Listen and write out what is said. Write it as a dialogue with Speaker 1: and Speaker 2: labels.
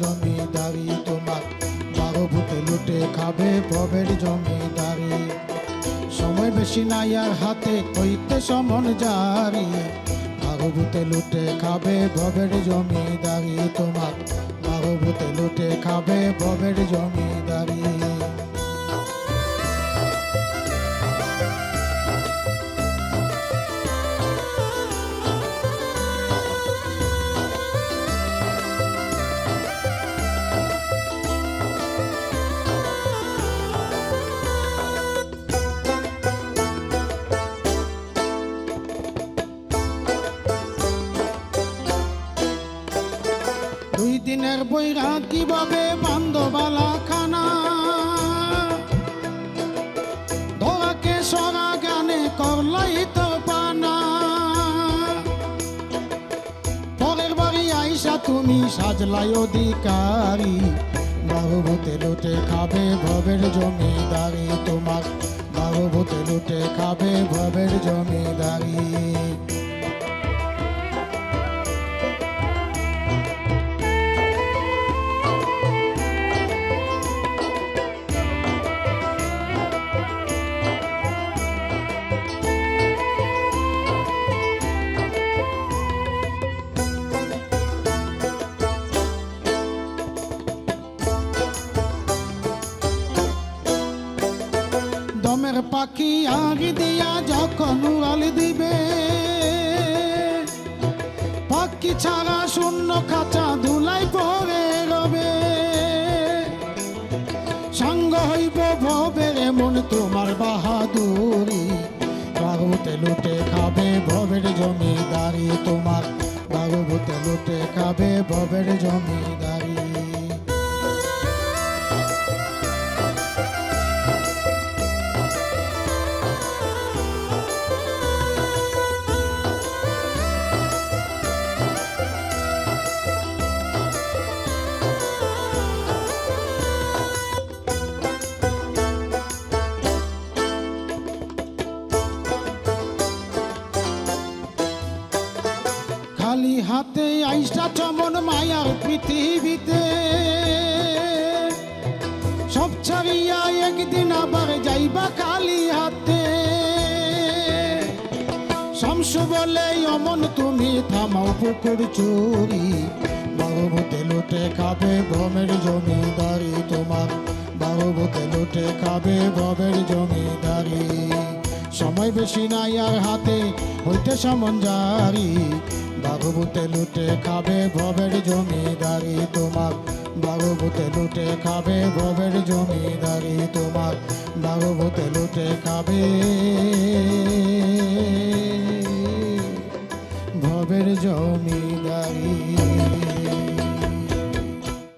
Speaker 1: জমিদারি তোমার। বারো ভূতে লুটে খাবে ভবের জমিদারি। সময় বেশি নাই আর হাতে কইতে সমন জারি। বারো ভূতে লুটে খাবে ভবের জমিদারি তোমার। বারো ভূতে লুটে খাবে ভবের জমিদারি। দিনের বইরা কীভাবে বান্ধবালা খানা ধরাকে সরা গানে করলাই তো পানা। পরের বাড়ি আইসা তুমি সাজলাই অধিকারী। বাহুভূতে লুটে খাবে ভবের জমিদারি তোমার। বাহুভূতে লুটে খাবে ভবের জমিদারি। পাখি আগি দিয়া যখন উড়াল দিবে। পাখি ছাড়া শূন্য খাঁচা ধুলাই পরে রবে। সঙ্গ হইব ভবের এমন তোমার বাহাদুরি। বাহুতে লুটে খাবে ভবের জমিদারি তোমার। বাহুতে লুটে খাবে ভবের জমিদারি। খালি হাতে আইসা চমন মায়ার পৃথিবীতে। সব ছাড়িয়া একদিন আবার যাইবা খালি হাতে। শামস বলে, অমন তুমি থামাও পুকুর চুরি। বাহুবতে লুটে খাবে ভমের জমিদারি তোমার। বাহুবতে লুটে খাবে ভবের জমিদারি। সময় বেশি নাই আর হাতে হইতে সমন জারি। বাহুবতে লুটে খাবে ভবের জমিদারি তোমার। বাঘবুতে লুটে খাবে ভবের জমিদারি তোমার। বাঘবুতে লুটে খাবে ভবের জমি